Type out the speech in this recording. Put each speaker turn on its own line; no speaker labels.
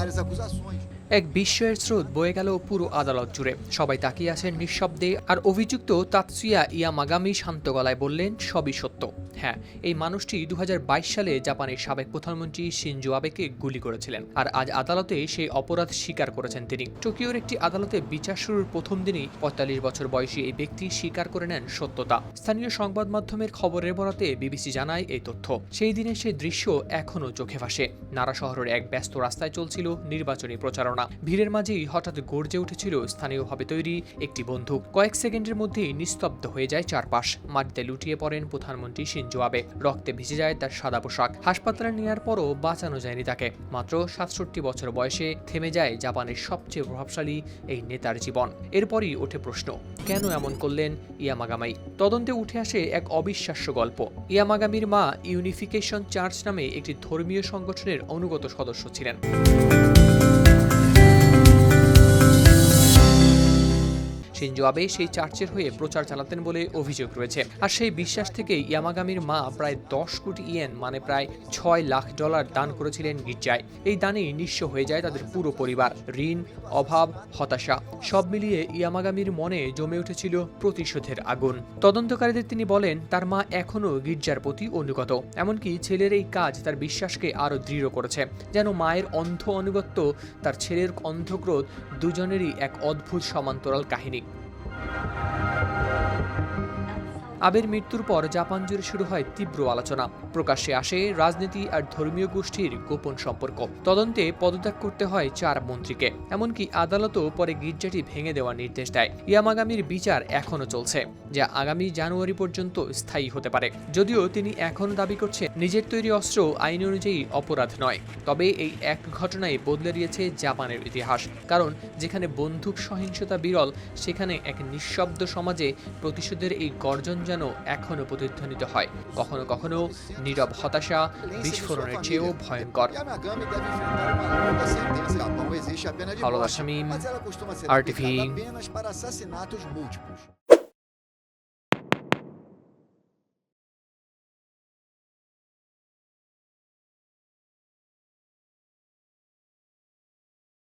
várias acusações.
এক বিস্ময়ের স্রোত বয়ে গেল পুরো আদালত জুড়ে। সবাই তাকিয়ে আছেন নিঃশব্দে আর অভিযুক্ত তাতসুয়া ইয়ামাগামি শান্ত গলায় বললেন, সবই সত্য। হ্যাঁ এই মানুষটি দু হাজার বাইশ সালে জাপানের সাবেক প্রধানমন্ত্রী শিনজো আবেকে গুলি করেছিলেন আর আজ আদালতে সেই অপরাধ স্বীকার করেছেন তিনি। টোকিওর একটি আদালতে বিচার শুরুর প্রথম দিনই পঁয়তাল্লিশ বছর বয়সী এই ব্যক্তি স্বীকার করে নেন সত্যতা। স্থানীয় সংবাদ মাধ্যমের খবরের বরাতে বিবিসি জানায় এই তথ্য। সেই দিনের সেই দৃশ্য এখনও চোখে ভাসে। নারা শহরের এক ব্যস্ত রাস্তায় চলছিল নির্বাচনী প্রচারণা। ভিড়ের মাঝেই হঠাৎ গর্জে উঠেছিল স্থানীয়ভাবে তৈরি একটি বন্দুক। কয়েক সেকেন্ডের মধ্যেই নিস্তব্ধ হয়ে যায় চারপাশ। মাটিতে লুটিয়ে পড়েন প্রধানমন্ত্রী শিনজো আবে। রক্তে ভিজে যায় তার সাদা পোশাক। হাসপাতালে নেওয়ার পরও বাঁচানো যায়নি তাকে। মাত্র সাতষট্টি বছর বয়সে থেমে যায় জাপানের সবচেয়ে প্রভাবশালী এই নেতার জীবন। এরপরই ওঠে প্রশ্ন, কেন এমন করলেন ইয়ামাগামাই? তদন্তে উঠে আসে এক অবিশ্বাস্য গল্প। ইয়ামাগামির মা ইউনিফিকেশন চার্চ নামে একটি ধর্মীয় সংগঠনের অনুগত সদস্য ছিলেন। আবে সেই চার্চের হয়ে প্রচার চালাতেন বলে অভিযোগ রয়েছে। আর সেই বিশ্বাস থেকে ইয়ামাগামির মা প্রায় দশ কোটি ইয়েন মানে প্রায় ছয় লাখ ডলার দান করেছিলেন গির্জায়। এই দানে নিঃস্ব হয়ে যায় তাদের পুরো পরিবার, ঋণ, অভাব, হতাশা, সব মিলিয়ে ইয়ামাগামির মনে জমে উঠেছিল প্রতিশোধের আগুন। তদন্তকারীদের তিনি বলেন, তার মা এখনও গির্জার প্রতি অনুগত, এমনকি ছেলের এই কাজ তার বিশ্বাসকে আরও দৃঢ় করেছে, যেন মায়ের অন্ধ অনুগত্য তার ছেলের অন্ধক্রোধ দুজনেরই এক অদ্ভুত সমান্তরাল কাহিনী। Thank you. আবের মৃত্যুর পর জাপান জুড়ে শুরু হয় তীব্র আলোচনা। প্রকাশ্যে আসে রাজনীতি আর ধর্মীয় গোষ্ঠীর গোপন সম্পর্ক। তদন্তে পদত্যাগ করতে হয় চার মন্ত্রীকে। এমনকি আদালতও পরে গির্জাটি ভেঙে দেওয়ার নির্দেশ দেয়। ইয়ামাগামির বিচার এখনও চলছে, যা আগামী জানুয়ারি পর্যন্ত স্থায়ী হতে পারে। যদিও তিনি এখন দাবি করছেন, নিজের তৈরি অস্ত্র আইন অনুযায়ী অপরাধ নয়। তবে এই এক ঘটনায় বদলে দিয়েছে জাপানের ইতিহাস। কারণ যেখানে বন্দুক সহিংসতা বিরল, সেখানে এক নিঃশব্দ সমাজে প্রতিশোধের এই গর্জন যেন এখনও প্রতিধ্বনিত হয়। কখনো কখনো নীরব হতাশা বিস্ফোরণের চেয়েও ভয়ঙ্কর।
Yamagami deve